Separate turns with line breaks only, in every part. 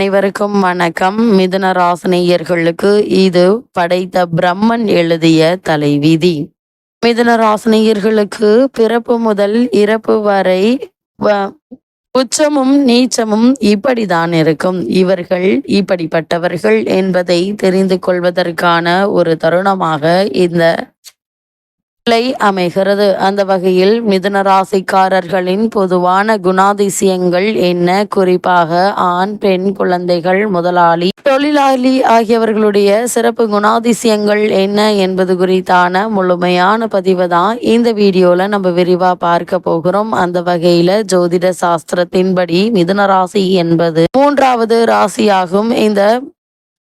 அனைவருக்கும் வணக்கம். மிதுன ராசினியர்களுக்கு இது படைத்த பிரம்மன் எழுதிய தலைவிதி. மிதுன ராசினியர்களுக்கு பிறப்பு முதல் இறப்பு வரை உச்சமும் நீச்சமும் இப்படிதான் இருக்கும். இவர்கள் இப்படிப்பட்டவர்கள் என்பதை தெரிந்து கொள்வதற்கான ஒரு தருணமாக இந்த நிலை அமைகிறது. அந்த வகையில் மிதுன ராசிக்காரர்களின் பொதுவான குணாதிசயங்கள் என்ன? குறிப்பாக ஆண் பெண் குழந்தைகள் முதலாளி தொழிலாளி ஆகியவர்களுடைய சிறப்பு குணாதிசயங்கள் என்ன என்பது குறித்தான முழுமையான பதிவு தான் இந்த வீடியோல நம்ம விரிவா பார்க்க போகிறோம். அந்த வகையில ஜோதிட சாஸ்திரத்தின்படி மிதுன ராசி என்பது மூன்றாவது ராசியாகும். இந்த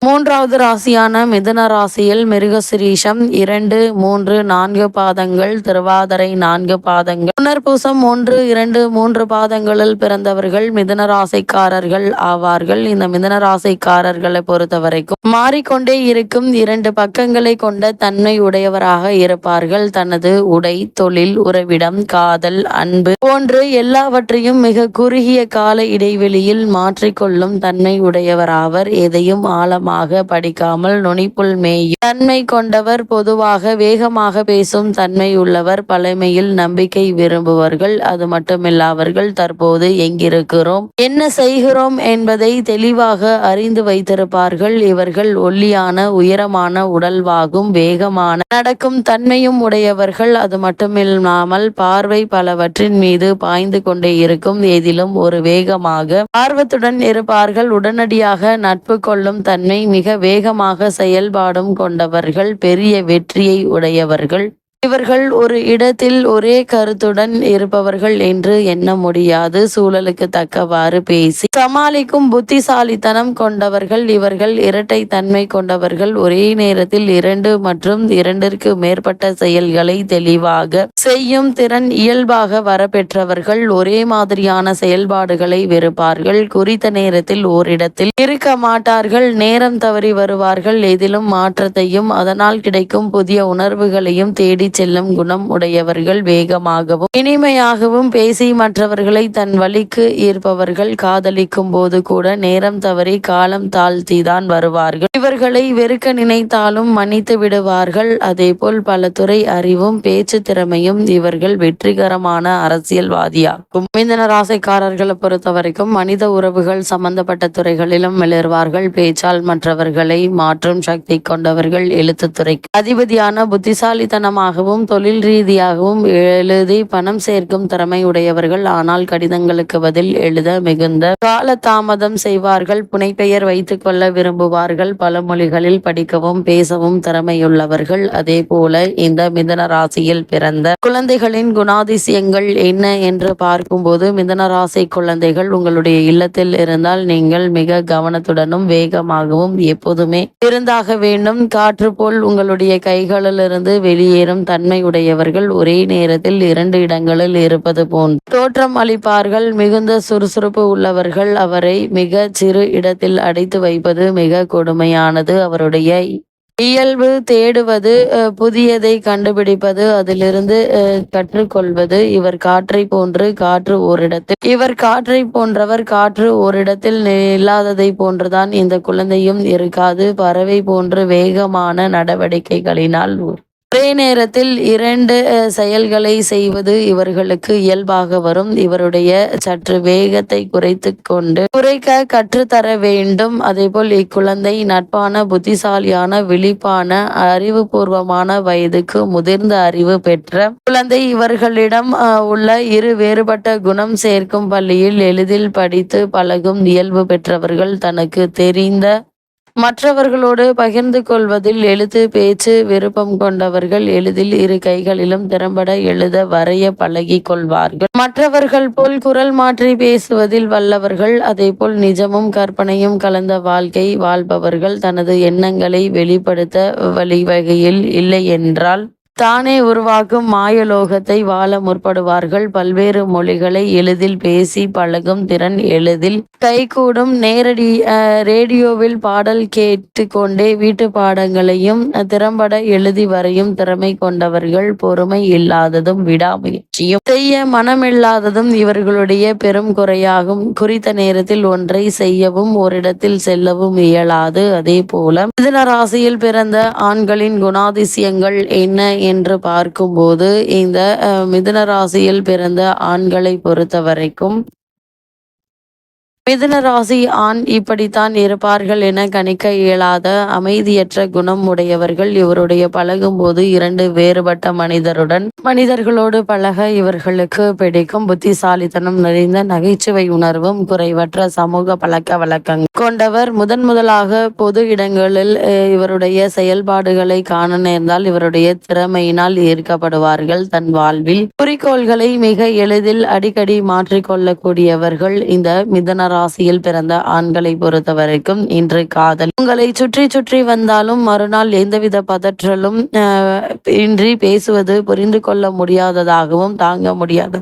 மூன்றாவது ராசியான மிதுன ராசியில் மிருகசிரீஷம் இரண்டு மூன்று நான்கு பாதங்கள் திருவாதிரை நான்கு பாதங்கள். புனர்பூசம் ஒன்று இரண்டு மூன்று பாதங்களில் பிறந்தவர்கள் மிதுன ராசிக்காரர்கள் ஆவார்கள். இந்த மிதுன ராசிக்காரர்களை பொறுத்த வரைக்கும் மாறிக்கொண்டே இருக்கும் இரண்டு பக்கங்களை கொண்ட தன்மை உடையவராக இருப்பார்கள். தனது உடை தொழில் உறவிடம் காதல் அன்பு போன்று எல்லாவற்றையும் மிக குறுகிய கால இடைவெளியில் மாற்றிக்கொள்ளும் தன்மை உடையவராவர். எதையும் ஆழமாக வேகமாக படிக்காமல் நுனிப்புள் மேயும். தன்மை கொண்டவர் பொதுவாக வேகமாக பேசும் தன்மை உள்ளவர். பழமையில் நம்பிக்கை விரும்புவர்கள் அது மட்டுமில்லாவர்கள் தற்போது எங்கிருக்கிறோம்? என்ன செய்கிறோம் என்பதை தெளிவாக அறிந்து வைத்திருப்பார்கள். இவர்கள் ஒல்லியான உயரமான உடல்வாகும் வேகமான நடக்கும் தன்மையும் உடையவர்கள். அது மட்டுமில்லாமல் பார்வை பலவற்றின் மீது பாய்ந்து கொண்டே இருக்கும் எதிலும் ஒரு வேகமாக ஆர்வத்துடன் இருப்பார்கள். உடனடியாக நட்பு கொள்ளும் தன்மை மிக வேகமாக செயல்பாடும் கொண்டவர்கள் பெரிய வெற்றியை உடையவர்கள். இவர்கள் ஒரு இடத்தில் ஒரே கருத்துடன் இருப்பவர்கள் என்று எண்ண முடியாது. சூழலுக்கு தக்கவாறு பேசி சமாளிக்கும் புத்திசாலித்தனம் கொண்டவர்கள் இவர்கள் இரட்டை தன்மை கொண்டவர்கள் ஒரே நேரத்தில் இரண்டு மற்றும் இரண்டிற்கு மேற்பட்ட செயல்களை தெளிவாக செய்யும் திறன் இயல்பாக வரப்பெற்றவர்கள் ஒரே மாதிரியான செயல்பாடுகளை வெறுப்பார்கள். குறித்த நேரத்தில் ஓரிடத்தில் இருக்க மாட்டார்கள். நேரம் தவறி வருவார்கள். எதிலும் மாற்றத்தையும் அதனால் கிடைக்கும் புதிய உணர்வுகளையும் தேடி செல்லும் குணம் உடையவர்கள் வேகமாகவும் இனிமையாகவும் பேசி மற்றவர்களை தன் வழிக்கு ஈர்ப்பவர்கள் காதலிக்கும் போது கூட நேரம் தவறி காலம் தாழ்த்தி தான் வருவார்கள். இவர்களை வெறுக்க நினைத்தாலும் மன்னித்து விடுவார்கள். அதேபோல் பல துறை அறிவும் பேச்சு திறமையும் இவர்கள் வெற்றிகரமான அரசியல்வாதியாகும் மிந்தன ராசிக்காரர்களை பொறுத்த வரைக்கும் மனித உறவுகள் சம்பந்தப்பட்ட துறைகளிலும் மிளர்வார்கள். பேச்சால் மற்றவர்களை மாற்றும் சக்தி கொண்டவர்கள் எழுத்துத்துறைக்கு அதிபதியான புத்திசாலித்தனமாக ரீதியாகவும் தொழில் ரீதியாகவும் எழுதி பணம் சேர்க்கும் திறமை உடையவர்கள். ஆனால் கடிதங்களுக்கு பதில் எழுத மிகுந்த கால தாமதம் செய்வார்கள். புனைப்பெயர் வைத்துக் கொள்ள விரும்புவார்கள். பல மொழிகளில் படிக்கவும் பேசவும் திறமையுள்ளவர்கள். அதே போல இந்த மிதன ராசியில் பிறந்த குழந்தைகளின் குணாதிசயங்கள் என்ன என்று பார்க்கும்போது மிதன ராசி குழந்தைகள் உங்களுடைய இல்லத்தில் இருந்தால் நீங்கள் மிக கவனத்துடனும் வேகமாகவும் எப்போதுமே இருந்தாக வேண்டும். காற்று போல் உங்களுடைய கைகளிலிருந்து வெளியேறும் தன்மையுடையவர்கள் ஒரே நேரத்தில் இரண்டு இடங்களில் இருப்பது போன்ற தோற்றம் அளிப்பார்கள் மிகுந்த சுறுசுறுப்பு உள்ளவர்கள் அவரை மிக சிறு இடத்தில் அடைத்து வைப்பது மிக கொடுமையானது. அவருடைய இயல்பு தேடுவது புதியதை கண்டுபிடிப்பது அதிலிருந்து கற்றுக்கொள்வது இவர் காற்றை போன்று காற்று ஓரிடத்தில் இவர் காற்றை போன்றவர் காற்று ஓரிடத்தில் இல்லாததை போன்றுதான் இந்த குழந்தையும் இருக்காது. பறவை போன்று வேகமான நடவடிக்கைகளினால் ஒரே நேரத்தில் இரண்டு செயல்களை செய்வது இவர்களுக்கு இயல்பாக வரும். இவருடைய சற்று வேகத்தை குறைத்து கொண்டு குறைக்க கற்றுத்தர வேண்டும். அதேபோல் இக்குழந்தை நட்பான புத்திசாலியான விழிப்பான அறிவுபூர்வமான வயதுக்கு முதிர்ந்த அறிவு பெற்ற குழந்தை இவர்களிடம் உள்ள இரு வேறுபட்ட குணம் சேர்க்கும் பள்ளியில் எளிதில் படித்து பழகும் இயல்பு பெற்றவர்கள் தனக்கு தெரிந்த மற்றவர்களோடு பகிர்ந்து கொள்வதில் எழுத்து பேச்சு விருப்பம் கொண்டவர்கள் எளிதில் இரு கைகளிலும் திறம்பட எழுத வரைய பழகி கொள்வார்கள். மற்றவர்கள் போல் குரல் மாற்றி பேசுவதில் வல்லவர்கள் அதே போல் நிஜமும் கற்பனையும் கலந்த வாழ்க்கை வாழ்பவர்கள் தனது எண்ணங்களை வெளிப்படுத்த வழிவகையில் இல்லை என்றால் தானே உருவாக்கும் மாயலோகத்தை வாழ முற்படுவார்கள். பல்வேறு மொழிகளை எளிதில் பேசி பழகும் திறன் எளிதில் கைகூடும். நேரடி ரேடியோவில் பாடல் கேட்டு கொண்டே வீட்டு பாடங்களையும் திறம்பட எழுதி வரையும் திறமை கொண்டவர்கள் பொறுமை இல்லாததும் விடாமுயற்சியும் செய்ய மனமில்லாததும் இவர்களுடைய பெரும் குறையாகும். குறித்த நேரத்தில் ஒன்றை செய்யவும் ஓரிடத்தில் செல்லவும் இயலாது. அதே போல மிதன ராசியில் பிறந்த ஆண்களின் குணாதிசயங்கள் என்ன என்று பார்க்கும்போது இந்த மிதுன ராசியில் பிறந்த ஆண்களை பொறுத்த வரைக்கும் மிதுன ராசி ஆண் இப்படித்தான் இருப்பார்கள் என கணிக்க இயலாத அமைதியற்ற குணம் உடையவர்கள் இவருடைய பழகும்போது இரண்டு வேறுபட்ட மனிதருடன் மனிதர்களோடு பழக இவர்களுக்கு பிடிக்கும் புத்திசாலித்தனம் நிறைந்த நகைச்சுவை உணர்வும் குறைவற்ற சமூக பழக்க வழக்கங்கள் கொண்டவர். முதன் முதலாக பொது இடங்களில் இவருடைய செயல்பாடுகளை காண நேர்ந்தால் இவருடைய திறமையினால் ஈர்க்கப்படுவார்கள். தன் வாழ்வில் குறிக்கோள்களை மிக எளிதில் அடிக்கடி மாற்றிக்கொள்ளக்கூடியவர்கள் இந்த மிதனரா ராசியில் பிறந்த ஆண்களை பொறுத்த வரைக்கும் இன்று காதல். உங்களை சுற்றி சுற்றி வந்தாலும் மறுநாள் எந்தவித பதற்றலும் அஹ், இன்றி பேசுவது புரிந்து கொள்ள முடியாததாகவும் தாங்க முடியாது.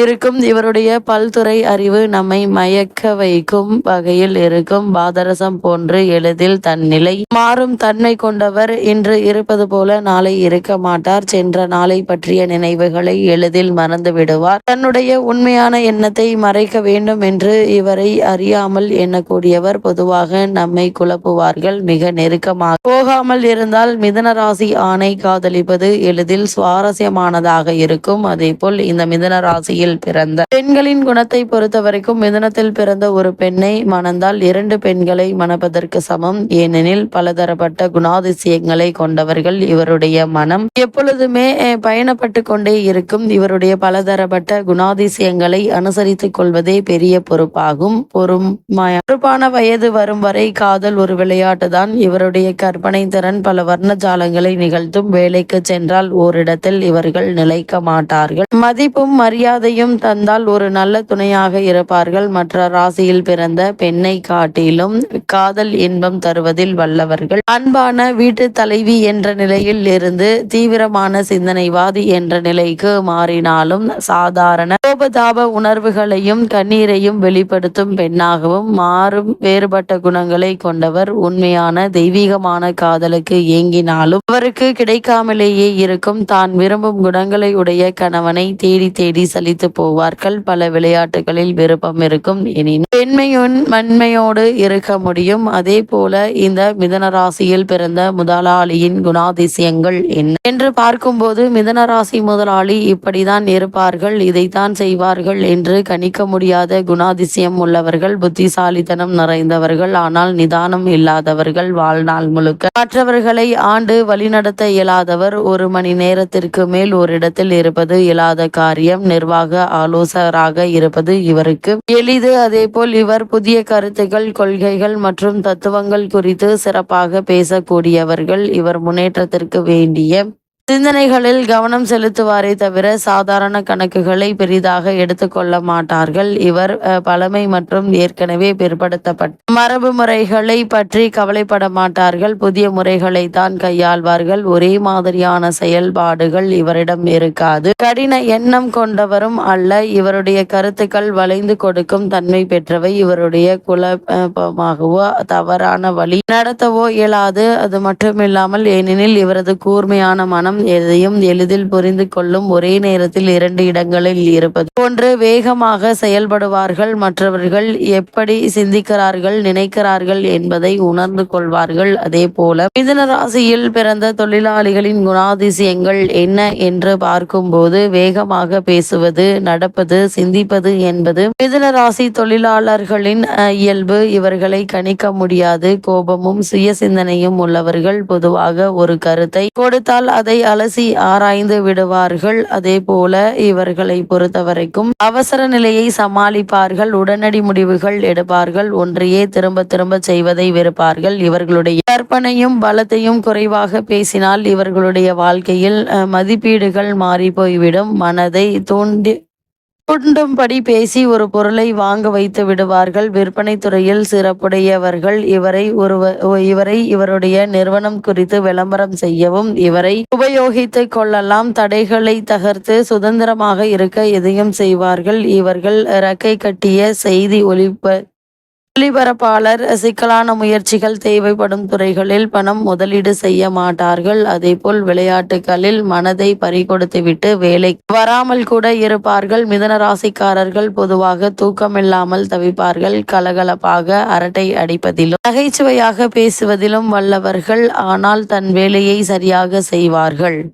இருக்கும். இவருடைய பல்துறை அறிவு நம்மை மயக்க வைக்கும் வகையில் இருக்கும். பாதரசம் போன்று எளிதில் தன் நிலை மாறும். தன்மை கொண்டவர் இன்று இருப்பது போல நாளை இருக்க மாட்டார். சென்ற நாளை பற்றிய நினைவுகளை எளிதில் மறந்து விடுவார். தன்னுடைய உண்மையான எண்ணத்தை மறைக்க வேண்டும் என்று இவரை அறியாமல் எண்ணக்கூடியவர் பொதுவாக நம்மை குழப்புவார்கள். மிக நெருக்கமாக போகாமல் இருந்தால் மிதன ராசி ஆணை காதலிப்பது எளிதில் சுவாரஸ்யமானதாக இருக்கும். அதேபோல் இந்த மிதன ராசியில் பிறந்த பெண்களின் குணத்தை பொறுத்த வரைக்கும் மிதனத்தில் பிறந்த ஒரு பெண்ணை மணந்தால் இரண்டு பெண்களை மணப்பதற்கு சமம். ஏனெனில் பலதரப்பட்ட குணாதிசயங்களை கொண்டவர்கள் இவருடைய மனம் எப்பொழுதுமே பயணப்பட்டு கொண்டே இருக்கும். இவருடைய பலதரப்பட்ட குணாதிசயங்களை அனுசரித்துக் கொள்வதே பெரிய பொறுப்பாகும். பொறுமைய பொறுப்பான வயது வரும் வரை காதல் ஒரு விளையாட்டுதான் இவருடைய கற்பனை திறன் பல வர்ணஜாலங்களை நிகழ்த்தும். வேலைக்கு சென்றால் ஓரிடத்தில் இவர்கள் நிலைக்க மாட்டார்கள். மதிப்பும் மரியாதை எதையும் தந்தால் ஒரு நல்ல துணையாக இருப்பார்கள். மற்ற ராசியில் பிறந்த பெண்ணை காட்டிலும் காதல் இன்பம் தருவதில் வல்லவர்கள். அன்பான வீட்டு தலைவி என்ற நிலையில் இருந்து தீவிரமான சிந்தனைவாதி என்ற நிலைக்கு மாறினாலும் சாதாரண கோபதாப உணர்வுகளையும் கண்ணீரையும் வெளிப்படுத்தும் பெண்ணாகவும் மாறும் வேறுபட்ட குணங்களை கொண்டவர் உண்மையான தெய்வீகமான காதலுக்கு ஏங்கினாலும் அவருக்கு கிடைக்காமலேயே இருக்கும். தான் விரும்பும் குணங்களை உடைய கணவனை தேடி தேடி சலித்து போவார்கள். பல விளையாட்டுகளில் விருப்பம் இருக்கும். எனினும் பெண்மையுன் மண்மையோடு இருக்க முடியும். அதே போல இந்த மிதன ராசியில் பிறந்த முதலாளியின் குணாதிசயங்கள் என்ன? என்று பார்க்கும்போது மிதன ராசி முதலாளி இப்படிதான் இருப்பார்கள். இதைத்தான் செய்வார்கள் என்று கணிக்க முடியாத குணாதிசயம் உள்ளவர்கள் புத்திசாலித்தனம் நிறைந்தவர்கள் ஆனால் நிதானம் இல்லாதவர்கள் வாழ்நாள் முழுக்க மற்றவர்களை ஆண்டு வழிநடத்த இயலாதவர். ஒரு மணி நேரத்திற்கு மேல் ஒரு இடத்தில் இருப்பது இயலாத காரியம். நிர்வாக ஆலோசகராக இருப்பது இவருக்கு எளிது. அதேபோல் இவர் புதிய கருத்துக்கள் கொள்கைகள் மற்றும் தத்துவங்கள் குறித்து சிறப்பாக பேசக்கூடியவர்கள். இவர் முன்னேற்றத்திற்கு வேண்டிய சிந்தனைகளில் கவனம் செலுத்துவாரே தவிர சாதாரண கணக்குகளை பெரிதாக எடுத்துக்கொள்ள மாட்டார்கள். இவர் பழமை மற்றும் ஏற்கனவே பிற்படுத்தப்பட்ட மரபு முறைகளை பற்றி கவலைப்பட மாட்டார்கள். புதிய முறைகளை தான் கையாள்வார்கள். ஒரே மாதிரியான செயல்பாடுகள் இவரிடம் இருக்காது. கடின எண்ணம் கொண்டவரும் அல்ல. இவருடைய கருத்துக்கள் வளைந்து கொடுக்கும் தன்மை பெற்றவை. இவருடைய குழப்பமாகவோ தவறான வழி நடத்தவோ இயலாது. அது மட்டுமில்லாமல் ஏனெனில் இவரது கூர்மையான மனம் எதையும் எளிதில் புரிந்து கொள்ளும் ஒரே நேரத்தில் இரண்டு இடங்களில் இருப்பது. போன்று வேகமாக செயல்படுவார்கள். மற்றவர்கள் எப்படி சிந்திக்கிறார்கள் நினைக்கிறார்கள் என்பதை உணர்ந்து கொள்வார்கள். அதே போல மிதன ராசியில் பிறந்த தொழிலாளிகளின் குணாதிசயங்கள் என்ன என்று பார்க்கும்போது வேகமாக பேசுவது நடப்பது சிந்திப்பது என்பது மிதுன ராசி தொழிலாளர்களின் இயல்பு. இவர்களை கணிக்க முடியாது. கோபமும் சுய சிந்தனையும் உள்ளவர்கள் பொதுவாக ஒரு கருத்தை கொடுத்தால் அதை அலசி ஆராய்ந்து விடுவார்கள். அதே போல இவர்களை பொறுத்தவரைக்கும் அவசர நிலையை சமாளிப்பார்கள். உடனடி முடிவுகள் எடுப்பார்கள். ஒன்றையே திரும்ப திரும்ப செய்வதை வெறுப்பார்கள். இவர்களுடைய கற்பனையும் பலத்தையும் குறைவாக பேசினால் இவர்களுடைய வாழ்க்கையில் மதிப்பீடுகள் மாறி போய்விடும் மனதை தூண்டி தூண்டும்படி பேசி ஒரு பொருளை வாங்க வைத்து விடுவார்கள். விற்பனை துறையில் சிறப்புடையவர்கள். இவரை ஒருவ இவரை இவருடைய நிறுவனம் குறித்து விளம்பரம் செய்யவும் இவரை உபயோகித்துக் கொள்ளலாம். தடைகளை தகர்த்து சுதந்திரமாக இருக்க எதையும் செய்வார்கள். இவர்கள் இறக்கை கட்டிய செய்தி ஒளிப்ப ஒளிபரப்பாளர் சிக்கலான முயற்சிகள் தேவைப்படும் துறைகளில் பணம் முதலீடு செய்ய மாட்டார்கள். அதேபோல் விளையாட்டுகளில் மனதை பறிகொடுத்துவிட்டு வேலை வராமல் கூட இருப்பார்கள். மிதன ராசிக்காரர்கள் பொதுவாக தூக்கமில்லாமல் தவிப்பார்கள். கலகலப்பாக அரட்டை அடிப்பதிலும் நகைச்சுவையாக பேசுவதிலும் வல்லவர்கள். ஆனால் தன் வேலையை சரியாக செய்வார்கள்.